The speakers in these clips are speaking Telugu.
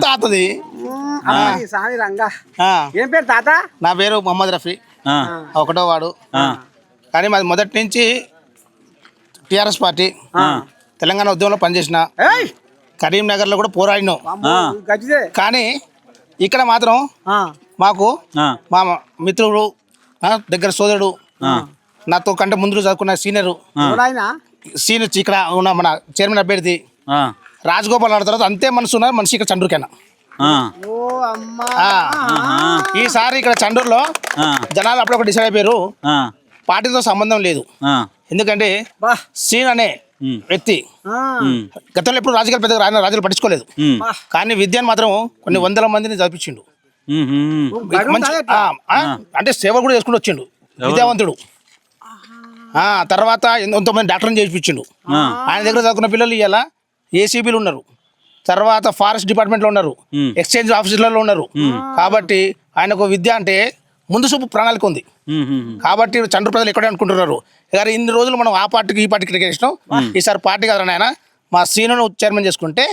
తాతది. సామి రంగా. ఏం పేరు తాత? నా పేరు మొహమ్మద్ రఫీ. ఒకటో వాడు. కానీ మాది మొదటి నుంచి టిఆర్ఎస్ పార్టీ. తెలంగాణ ఉద్యమంలో పనిచేసిన. ఏయ్! కరీంనగర్లో కూడా పోరాడినాం. కానీ ఇక్కడ మాత్రం మాకు మా మిత్రుడు దగ్గర సోదరుడు నాతో కంటే ముందు చదువుకున్న సీనియర్ సీనియర్ ఇక్కడ ఉన్న మన చైర్మన్ అభ్యర్థి రాజగోపాల్ ఆడిన తర్వాత అంతే మనసు ఉన్న మనిషి ఇక్కడ చండూరుకైనా. ఆ, ఓ అమ్మా. ఆ. ఆహా, ఈసారి ఇక్కడ చండూరులో ఆ, జనాలు అప్పుడప్పుడు డిసైడ్ అయిపోయారు. ఆ, పార్టీతో సంబంధం లేదు. ఆ, ఎందుకంటే బా. సీన్ అనే వ్యక్తి గతంలో ఎప్పుడు రాజకీయాలు పెద్దగా రాజ రాజులు పట్టించుకోలేదు. కానీ విద్యను మాత్రం కొన్ని వందల మందిని చదివించిండు. అంటే సేవ కూడా చేసుకుంటూ వచ్చిండు. విద్యావంతుడు. ఆ, తర్వాత ఎంతోమంది డాక్టర్ని చేయించిండు ఆ, ఆయన దగ్గర చదువుకున్న పిల్లలు ఇవాళ ఏసీబీలు ఉన్నారు. తర్వాత ఫారెస్ట్ డిపార్ట్మెంట్లో ఉన్నారు. ఎక్స్చేంజ్ ఆఫీసులలో ఉన్నారు. కాబట్టి ఆయనకు విద్య అంటే ముందు చూపు ప్రణాళిక ఉంది. కాబట్టి చంద్ర ప్రజలు ఎక్కడే అనుకుంటున్నారు. గారు ఇన్ని రోజులు మనం ఆ పార్టీకి ఈ పార్టీకి ఇచ్చినాం ఈసారి పార్టీ కదా నాయన. మా సీనును చైర్మన్ చేసుకుంటే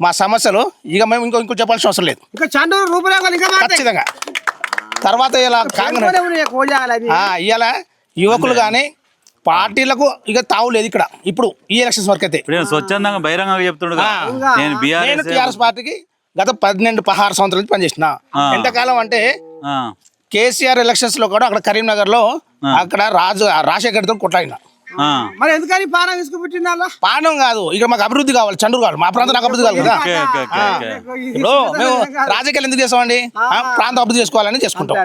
మా సమస్యలు ఇక మేము ఇంకో ఇంకో చెప్పాల్సిన అవసరం లేదు. ఖచ్చితంగా. తర్వాత ఇలా కాంగ్రెస్. ఇవాళ యువకులు కానీ పార్టీలకు ఇక తావు లేదు ఇక్కడ ఇప్పుడు ఈ ఎలక్షన్స్ వరకు అయితే స్వచ్ఛందంగా బహిరంగంగా. ఇంకా నేను టీఆర్ఎస్ పార్టీకి గత పన్నెండు పదహారు సంవత్సరాల నుంచి పనిచేసిన. ఎంతకాలం అంటే కేసీఆర్ ఎలక్షన్స్లో కూడా అక్కడ కరీంనగర్లో. అక్కడ రాజు రాజశేఖర్తో కొట్లాడిన మరి ఎందుకని పానం తీసుకుపెట్టింది అలా పానం కాదు. ఇక మాకు అభివృద్ధి కావాలి. చంద్రు కావాలి మా ప్రాంతం నాకు అభివృద్ధి కావాలి కదా? ఇప్పుడు మేము రాజకీయాలు ఎందుకు చేస్తామండి? ఆ, ప్రాంతం అభివృద్ధి చేసుకోవాలని చేసుకుంటాం.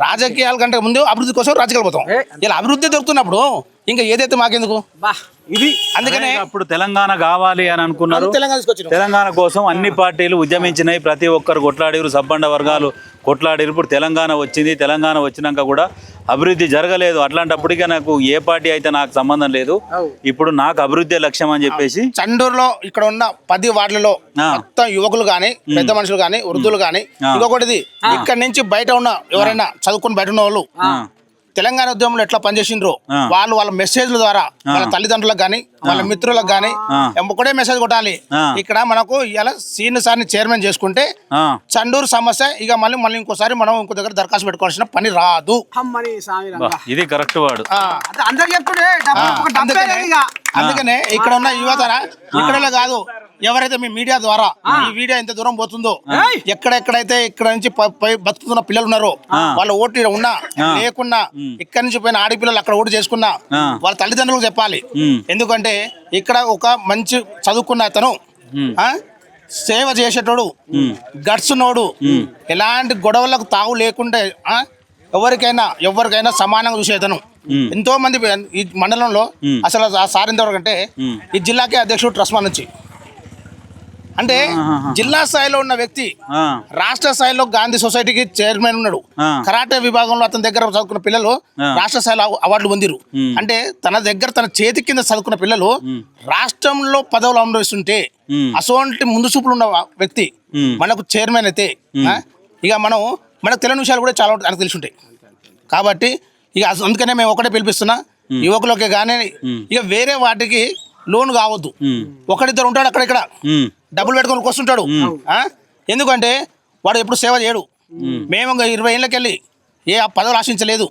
రాజకీయాల కంటే ముందు అభివృద్ధి కోసం రాజకీయాలు పోతాం. ఇలా అభివృద్ధి దొరుకుతున్నప్పుడు ఇంకా ఏదైతే మాకెందుకు? బా. ఇది అందుకనే అదే అప్పుడు తెలంగాణ కావాలి అని అనుకున్నారు. తెలంగాణ కోసం అన్ని పార్టీలు ఉద్యమించినాయి. ప్రతి ఒక్కరు కొట్లాడిరు. సబ్బండ వర్గాలు కొట్లాడిరు ఇప్పుడు తెలంగాణ వచ్చింది తెలంగాణ వచ్చినాక కూడా అభివృద్ధి జరగలేదు అట్లాంటప్పటికీ నాకు ఏ పార్టీ అయితే నాకు సంబంధం లేదు. ఇప్పుడు నాకు అభివృద్ధి లక్ష్యం అని చెప్పేసి చండూరులో ఇక్కడ ఉన్న పది వార్డులలో. మొత్తం యువకులు గాని పెద్ద మనుషులు గాని వృద్ధులు గాని ఆ. ఇంకొకటిది ఇక్కడ నుంచి బయట ఉన్న ఎవరైనా చదువుకుని బయట ఉన్న వాళ్ళు తెలంగాణ ఉద్యమంలో ఎట్లా పనిచేసిండ్రో. వాళ్ళు వాళ్ళ మెసేజ్ల ద్వారా వాళ్ళ తల్లిదండ్రులకు గాని వాళ్ళ మిత్రులకు గాని. ఒకటే మెసేజ్ కొట్టాలి. ఇక్కడ మనకు ఇలా సీనియర్ సార్ని చైర్మన్ చేసుకుంటే చండూరు సమస్య ఇక మళ్ళీ మళ్ళీ ఇంకోసారి మనం ఇంకో దగ్గర దరఖాస్తు పెట్టుకోవాల్సిన పని రాదు. ఇది కరెక్ట్ వాడు అందరు చెప్తుండే అందుకనే ఇక్కడ ఉన్న యువతర ఇక్కడలో కాదు ఎవరైతే మీ మీడియా ద్వారా ఈ వీడియో ఎంత దూరం పోతుందో ఎక్కడెక్కడైతే ఇక్కడ నుంచి బతుకుతున్న పిల్లలు ఉన్నారో వాళ్ళ ఓటు ఉన్నా లేకున్నా ఇక్కడ నుంచి పోయిన ఆడపిల్లలు అక్కడ ఓటు చేసుకున్నా. వాళ్ళ తల్లిదండ్రులకు చెప్పాలి. ఎందుకంటే ఇక్కడ ఒక మంచి చదువుకున్న అతను సేవ చేసేటోడు గట్స్ ఉన్నోడు ఎలాంటి గొడవలకు తావు లేకుండా ఆ, ఎవరికైనా ఎవరికైనా సమానంగా చూసేతను. ఎంతో మంది ఈ మండలంలో. అసలు ఆ సార్ ఎంతవరకు అంటే. ఈ జిల్లాకే అధ్యక్షుడు ట్రస్మా నుంచి అంటే. జిల్లా స్థాయిలో ఉన్న వ్యక్తి రాష్ట్ర స్థాయిలో గాంధీ సొసైటీకి చైర్మన్ ఉన్నాడు. కరాటే విభాగంలో అతని దగ్గర చదువుకున్న పిల్లలు. రాష్ట్ర స్థాయిలో అవ- అవార్డులు పొందిరు. అంటే తన దగ్గర తన చేతి కింద చదువుకున్న పిల్లలు రాష్ట్రంలో పదవులు అనుభవిస్తుంటే ఉమ్. అసోంటి ముందు చూపులు ఉన్న వ్యక్తి. మనకు చైర్మన్ అయితే ఇక మనం మనకు తెలియని విషయాలు కూడా చాలా మనకు తెలిసి ఉంటాయి కాబట్టి ఇక అందుకనే మేము ఒకటే పిలిపిస్తున్నా. యువకులకి కానీ ఇక వేరే వాటికి లోన్ కావద్దు. ఉమ్, ఒకరిద్దరు ఉంటాడు అక్కడ ఇక్కడ. డబ్బులు పెట్టుకొని వస్తుంటాడు. ఆ? ఎందుకంటే వాడు ఎప్పుడు సేవ చేయడు. మేము. ఇంకా ఇరవై ఏళ్ళకెళ్ళి ఏ పదవులు ఆశించలేదు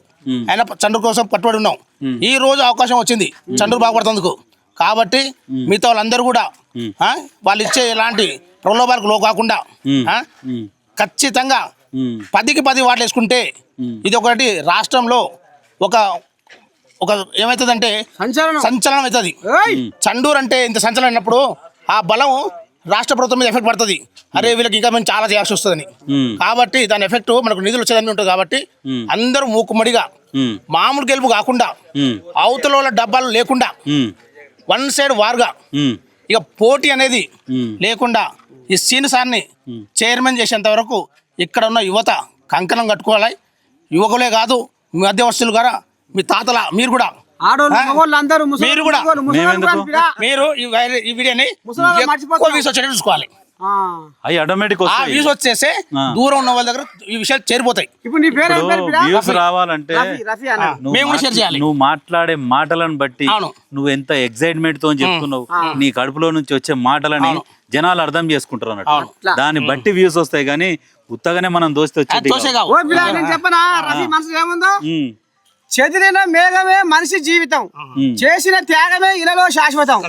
ఆయన చంద్రు కోసం పట్టుబడి ఉన్నాం. ఈ రోజు అవకాశం వచ్చింది. చంద్రు బాగుపడుతుందుకు కాబట్టి మిగతా వాళ్ళందరూ కూడా? వాళ్ళు ఇచ్చే ఎలాంటి ప్రలోభాలకు లో కాకుండా ఖచ్చితంగా పదికి పది వాటలు వేసుకుంటే ఇది ఒకటి రాష్ట్రంలో ఒక ఒక ఏమవుతుందంటే సంచలనం. సంచలనం అవుతుంది చండూరు అంటే ఇంత సంచలనం అయినప్పుడు ఆ బలం రాష్ట్ర ప్రభుత్వం మీద ఎఫెక్ట్ పడుతుంది. అరే వీళ్ళకి ఇంకా మేము చాలా చేయాల్సి వస్తుందని. కాబట్టి దాని ఎఫెక్ట్ మనకు నిధులు వచ్చేదని ఉంటుంది కాబట్టి. అందరూ మూకుమ్మడిగా ఉమ్, మామూలు గెలుపు కాకుండా అవతల డబ్బాలు లేకుండా వన్ సైడ్ వార్గా ఇక పోటీ అనేది. లేకుండా ఈ సీన్ సార్ని చైర్మన్ చేసేంత వరకు ఇక్కడ ఉన్న యువత కంకణం కట్టుకోవాలి. యువకులే కాదు మీ మధ్యవర్తులు కూడా మీ తాతల మీరు కూడా? మీరు కూడా. మీరు ఈ వీడియోని ఎక్కువ వచ్చేటట్టు చూసుకోవాలి. అవి ఆటోమేటిక్ వ్యూస్ వచ్చేస్తే ఆ. దూరం ఉన్న వాళ్ళ దగ్గర ఈ విషయాలు చేరిపోతాయి. ఇప్పుడు నీ పేరు? వ్యూస్ రావాలంటే మేము కూడా మాట్లా- షేర్ చేయాలి. నువ్వు మాట్లాడే మాటలను బట్టి. నువ్వు ఎంత ఎక్సైట్మెంట్తో చెప్తున్నావు నీ కడుపులో నుంచి వచ్చే మాటలని జనాలు అర్థం చేసుకుంటారు అన్నట్టు. దాన్ని బట్టి వ్యూస్ వస్తాయి కానీ ఉత్తగానే మనం దోస్తే నేను చెప్పనా? రవి మనసులో ఏముందో? చెదిరిన మేఘమే మనిషి జీవితం. చేసిన త్యాగమే ఇలలో శాశ్వతం.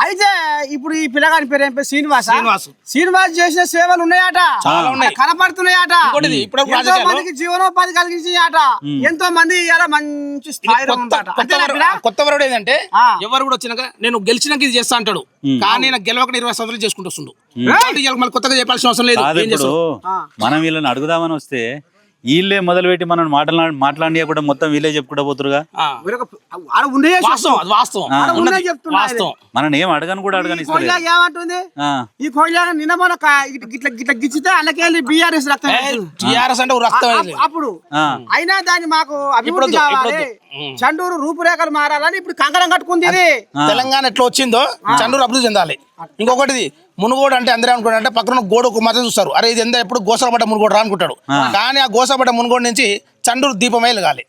అయితే ఇప్పుడు ఈ పిల్లగాని పేరు ఏం పేరు? శ్రీనివాస? శ్రీనివాసు. శ్రీనివాస్ చేసిన సేవలు ఉన్నాయట. చాలా ఉన్నాయి. కనపడుతున్నాయట. ఎంతో మందికి జీవనోపాధి కలిగించాయట ఎంతో మంది ఇలా మంచి స్థాయిలో కొత్త ఉంటారట. కొత్త అంతేనా వరు- పిల్ల? కొత్త వరుడు ఏంటంటే. ఎవరు కూడా వచ్చినాక నేను గెలిచినాక ఇది చేస్తా అంటాడు. కానీ నాకు గెలవకుండా ఇరవై సంవత్సరాలు చేసుకుంటూ వస్తుండు. మళ్ళీ కొత్తగా చెప్పాల్సిన అవసరం లేదు. మనం వీళ్ళని అడుగుదామని వస్తే వీళ్ళే మొదలుపెట్టి మనం మాట్లాడ మాట్లాడియకుండా మొత్తం వీళ్ళే చెప్పుకుంటా పోతురుగా. మనం ఏం అడగను కూడా అడగని ఏమంటుంది? ఆ, ఈ కోయిలాగ నిన్న ఇట్లా గిట్ల గిట్ల గిచ్చితే అలాకెళ్ళి బీఆర్ఎస్ రక్తం. టిఆర్ఎస్ అంటే రక్తం. అప్పుడు ఆ. అయినా దాన్ని మాకు అభివృద్ధి కావాలి. చండూరు రూపురేఖలు మారాలని ఇప్పుడు కంకణం కట్టుకుంది ఇది. తెలంగాణ ఎట్లా వచ్చిందో చండూరు అభివృద్ధి చెందాలి. ఇంకొకటిది మునుగోడు అంటే అందరూ అనుకుంటారు. అంటే పక్కన గోడకు మాత్రం చూస్తారు. అరే ఇది ఎంత ఎప్పుడు గోసపడ్డ మునుగోడు రా అనుకుంటాడు. కానీ ఆ గోసపడ్డ మునుగోడు నుంచి చండూరు దీపమే వర్గాలు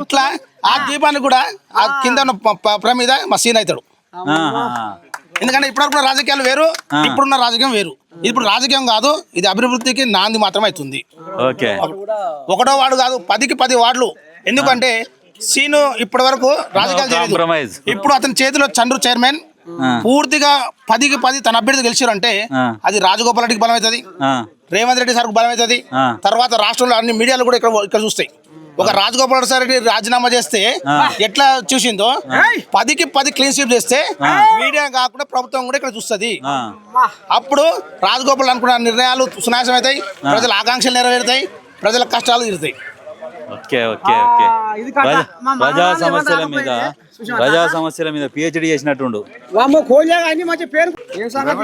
అట్లా ఆ దీపాన్ని కూడా ఆ కింద ప్రమీద మా సీన్ అవుతాడు. ఎందుకంటే ఇప్పటివరకు రాజకీయాలు వేరు ఇప్పుడున్న రాజకీయం వేరు. ఇప్పుడు రాజకీయం కాదు ఇది అభివృద్ధికి నాంది మాత్రమే అవుతుంది. ఓకే. ఒకటో వార్డు కాదు పదికి పది వార్డులు. ఎందుకంటే సీను ఇప్పటి వరకు రాజకీయాలు చేయలేదు. ఇప్పుడు అతని చేతిలో చంద్రు చైర్మన్. పూర్తిగా పదికి పది తన అభ్యర్థి గెలిచారంటే. అది రాజగోపాల్ రెడ్డికి బలం అవుతుంది రేవంత్ రెడ్డి సార్కు బలం అవుతుంది. తర్వాత రాష్ట్రంలో అన్ని మీడియాలు కూడా ఇక్కడ ఇక్కడ చూస్తాయి. ఒక రాజగోపాల్ సార్ రెడ్డి రాజీనామా చేస్తే ఎట్లా చూసిందో పదికి పది క్లీన్ స్వీప్ చేస్తే మీడియా కాకుండా ప్రభుత్వం కూడా ఇక్కడ చూస్తుంది. అప్పుడు రాజగోపాల్ అనుకున్న నిర్ణయాలు సునాశనం అవుతాయి ప్రజల ఆకాంక్షలు నెరవేరుతాయి. ప్రజల కష్టాలు తీరుతాయి. Okay okay okay. ప్రజా- సమస్యల మీద? ప్రజా సమస్యల మీద పిహెచ్డి చేసినట్టుండు. పేరు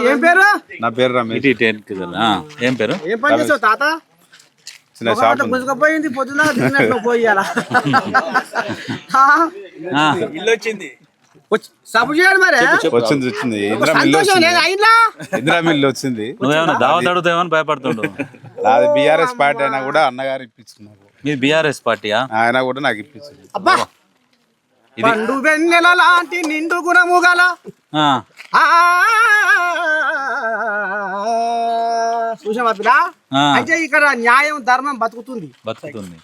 ఏం పేరు? నా పేరు రమేష్. ఏం పేరు? ఏం పని చేస్తావు తాత? చిన్న షాప్ ఉంది. గుంజుకపోయింది పొద్దున తిరిగినట్లు పోయాల ఆ, సబు చేయాలి మరి. వచ్చింది ఇందిరా మిల్లు నువ్వేమన్నా దావత్ అడుగుతావేమని భయపడుతుండు. నాది బీఆర్ఎస్ పార్టీ అయినా కూడా అన్నగారు ఇప్పించుకున్నారు. మీ బీఆర్ఎస్ పార్టీయా? ఆయన కూడా నాకు ఇప్పించింది. అబ్బా! పండు వెన్నెల లాంటి నిండు గుణము గల. అయితే ఇక్కడ న్యాయం ధర్మం బతుకుతుంది. బతుకుతుంది.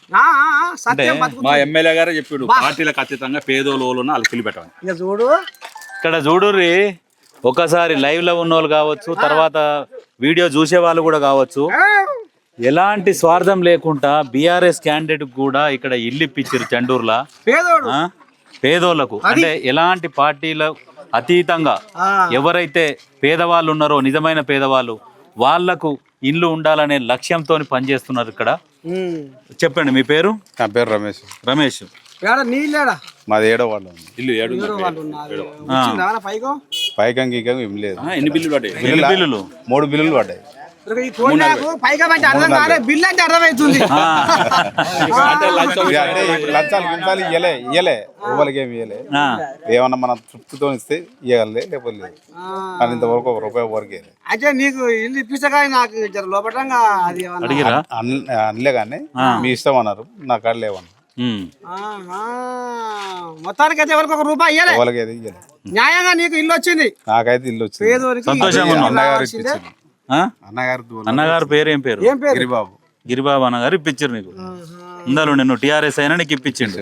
మా ఎమ్మెల్యే గారే చెప్పాడు పార్టీలకు అతీతంగా పేదోళ్ళు పిల్లి పెట్టమని ఇక చూడు. ఇక్కడ చూడుర్రి ఒకసారి లైవ్లో ఉన్న వాళ్ళు కావచ్చు తర్వాత వీడియో చూసే వాళ్ళు కూడా కావచ్చు. ఎలాంటి స్వార్థం లేకుండా బీఆర్ఎస్ క్యాండిడేట్ కూడా ఇక్కడ ఇల్లు ఇప్పించారు చండూరులా? పేదోళ్ళకు. అంటే ఎలాంటి పార్టీల అతీతంగా. ఎవరైతే పేదవాళ్ళు ఉన్నారో నిజమైన పేదవాళ్ళు వాళ్ళకు ఇల్లు ఉండాలనే లక్ష్యంతో పనిచేస్తున్నారు ఇక్కడ. చెప్పండి మీ పేరు? నా పేరు రమేష్. రమేష్. మాది ఏడో వాళ్ళు ఉంది. ఇల్లు ఏడు వాళ్ళు ఉన్నారు వచ్చిందా పైకో? పైకం గీకం ఏం లేదు. ఎన్ని బిల్లులు పడ్డాయి? ఎన్ని బిల్లులు? మూడు బిల్లులు పడ్డాయి. పైగా అంటే అర్థం కాలే బిల్ అంటే అర్థమవుతుంది. అంటే ఇప్పుడు లంచాలు గించాలు ఇయ్యలే ఇయ్యలే. ఏమి ఇయ్యలే. ఏమన్నా మనం తృప్తితో ఇస్తే ఇవ్వగలే లేకపోతే లేదు. కానీ ఇంతవరకు ఒక రూపాయి వరకు. అయితే నీకు ఇల్లు ఇప్పించగా నాకు లోపటంగా అది ఏమన్నా- అడిగిరా? అన్- అనలే కానీ మీ ఇష్టం అన్నారు నా కాడ. మొత్తానికి అయితే ఎవరికి ఒక రూపాయి ఇయ్యలే. ఎవరికి ఏది ఇయ్యలే. న్యాయంగా నీకు ఇల్లు వచ్చింది. నాకైతే ఇల్లు వచ్చింది. అన్నగారు? అన్నగారు పేరు ఏం పేరు? ఏం పేరు? గిరిబాబు. గిరిబాబు అన్నగారు ఇప్పించారు నీకు. ఉందాలు నేను టీఆర్ఎస్ అయినా నీకు ఇప్పించిండు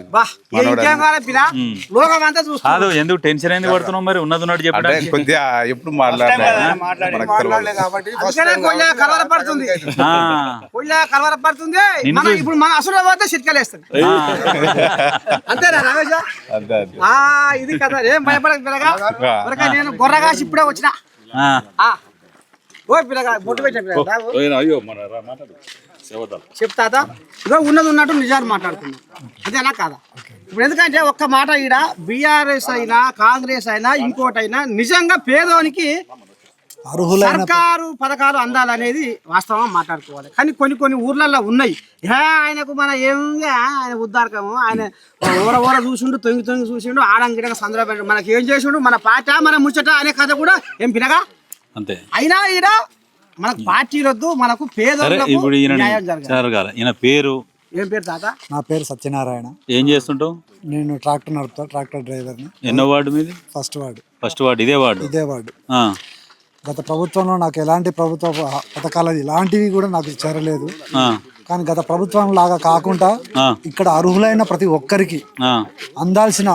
కాదు ఎందుకు టెన్షన్ ఎందుకు పడుతున్నావు మరి? ఉన్నది ఉన్నట్టు అంటే చెప్పడానికి కొద్దిగా ఎప్పుడు నిన్ను చూసి- ఇప్పుడు మన అసలు పోతే చిట్కలేస్తుంది అంతేనా రమేష్? అంతే అంతే ఆ ఇది కదా ఏం భయపడక పిల్లగా? పిల్లగా నేను గొర్రగాసి ఇప్పుడే వచ్చిన. అయ్యో ఇదో ఉన్నది ఉన్నట్టు నిజాలు మాట్లాడుతున్నాం. అదేనా కాదా? ఇప్పుడు ఎందుకంటే ఒక్క మాట ఈడ బీఆర్ఎస్ అయినా కాంగ్రెస్ అయినా ఇంకోటైనా నిజంగా పేదోనికి సర్కారు పథకాలు అందాలనేది వాస్తవం మాట్లాడుకోవాలి. కానీ కొన్ని కొన్ని ఊర్లలో ఉన్నాయి. ఏ ఆయనకు మన ఏమి ఆయన ఉద్దారకము ఆయన ఊర ఊర చూసిండు తొంగి తొంగి చూసిండు ఆడంగిడగా సందర్భ మనకి ఏం చేసిండు మన పాట మన ముచ్చట అనే కథ కూడా ఏం పినగా అంతే. అయినా ఈడ మనకు పార్టీలొద్దు మనకు సరే పేదోళ్ళకు ఇప్పుడు ఈయన న్యాయం జరగాలి. జరగాల ఈయన పేరు? ఏం పేరు తాత? నా పేరు సత్యనారాయణ. ఏం చేస్తుంటావు? నేను ట్రాక్టర్ నడుపుతా ట్రాక్టర్ డ్రైవర్ని ఎన్నో వార్డు మీది? First ward. ఫస్ట్ వార్డు ఇదే వార్డు? ఇదే వార్డు. ఆ, గత ప్రభుత్వంలో నాకు ఎలాంటి ప్రభుత్వ ప- పథకాలు ఇలాంటివి కూడా నాకు చేరలేదు. ఆ, కానీ గత ప్రభుత్వం లాగా కాకుండా. ఇక్కడ అర్హులైన ప్రతి ఒక్కరికి అందాల్సిన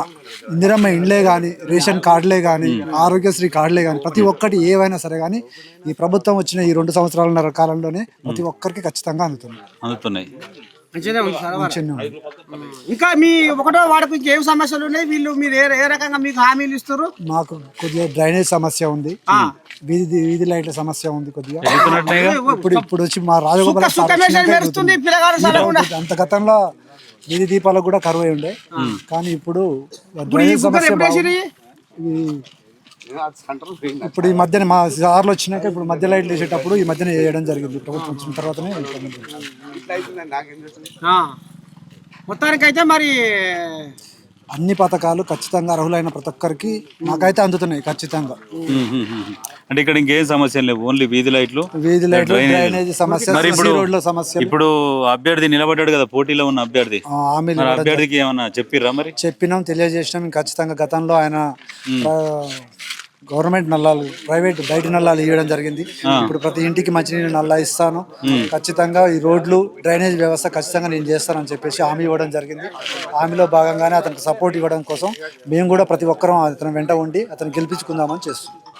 ఇందిరమ్మ ఇండ్లే కానీ రేషన్ కార్డులే కానీ ఆరోగ్యశ్రీ కార్డులే కానీ ప్రతి ఒక్కటి ఏవైనా సరే కానీ ఈ ప్రభుత్వం వచ్చిన ఈ రెండు సంవత్సరాల కాలంలోనే ప్రతి ఒక్కరికి ఖచ్చితంగా అందుతుంది అందుతున్నాయి. ఉంది చిన్న ఇంకా మీ ఒకటో వాడకు ఇంకేం సమస్యలు ఉన్నాయి? వీళ్ళు మీరు ఏ ఏ రకంగా మీకు హామీలు ఇస్తారు మాకు కొద్దిగా డ్రైనేజ్ సమస్య ఉంది. వీధి వీధి లైట్ల సమస్య ఉంది కొద్దిగా? ఇప్పుడు ఇప్పుడు వచ్చి మా రాజగోపాల పిల్లగాడు సరకుండా అంత గతంలో వీధి దీపాలకు కూడా కరువు అయి ఉండే కానీ ఇప్పుడు ఇప్పుడు ఈ డ్రైనేజ్ బుగ్గలు సమస్య ఎప్పుడు వేసిర్రు? బాగుంది. ఈ- ఇప్పుడు ఈ మధ్యన మా సార్లు వచ్చినాక ఇప్పుడు మధ్య లైట్లు వేసేటప్పుడు ఈ మధ్యన వేయడం జరిగింది. ప్రభుత్వం వచ్చిన తర్వాతనే. మొత్తానికైతే మరి అన్ని పథకాలు ఖచ్చితంగా అర్హులైన ప్రతి ఒక్కరికి నాకైతే అందుతున్నాయి ఖచ్చితంగా. అంటే ఇక్కడ ఇంకేం సమస్యలు లేవు? ఓన్లీ వీధి లైట్లు వీధి లైట్లు డ్రైనేజ్. సమస్య మరి ఇప్పుడు రోడ్ల సమస్య ఇప్పుడు అభ్యర్థి నిలబడ్డాడు కదా పోటీలో ఉన్న అభ్యర్థి. మరి అభ్యర్థికి ఏమన్నా చెప్పిర్రా మరి? చెప్పినాం తెలియజేసినాం. ఖచ్చితంగా గతంలో ఆయన గవర్నమెంట్ నల్లాలు ప్రైవేట్ బయట నల్లాలు ఇవ్వడం జరిగింది. ఇప్పుడు ప్రతి ఇంటికి మంచినీళ్ళు నల్లా ఇస్తాను. ఖచ్చితంగా ఈ రోడ్లు డ్రైనేజ్ వ్యవస్థ ఖచ్చితంగా నేను చేస్తానని చెప్పేసి హామీ ఇవ్వడం జరిగింది. హామీలో భాగంగానే అతనికి సపోర్ట్ ఇవ్వడం కోసం మేము కూడా ప్రతి ఒక్కరం అతని వెంట ఉండి అతను గెలిపించుకుందామని చేస్తున్నాం.